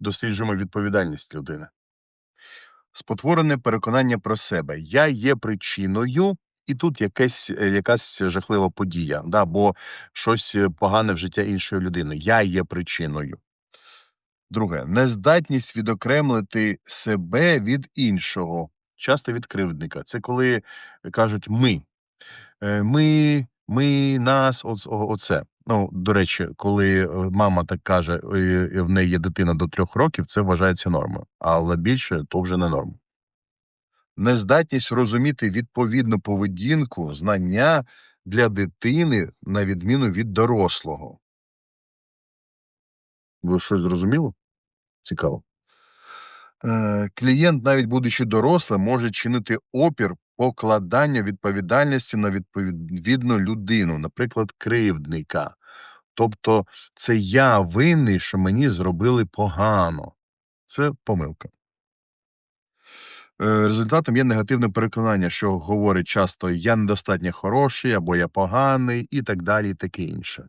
Досліджуємо відповідальність людини. Спотворене переконання про себе. Я є причиною, і тут якесь, е, якась жахлива подія, да, або щось е, погане в життя іншої людини. Я є причиною. Друге, нездатність відокремлити себе від іншого, часто від кривдника. Це коли кажуть ми. Е, Ми, ми, нас, оц- оце. Ну, до речі, коли е, мама так каже, е, в неї є дитина до трьох років, це вважається нормою. Але більше то вже не норма. Нездатність розуміти відповідну поведінку, знання для дитини на відміну від дорослого. Ви щось зрозуміли? Цікаво. Е, клієнт, навіть будучи дорослим, може чинити опір покладання відповідальності на відповідну людину, наприклад, кривдника. Тобто, це я винний, що мені зробили погано. Це помилка. Е, результатом є негативне переконання, що говорить часто я недостатньо хороший або я поганий, і так далі, і таке інше.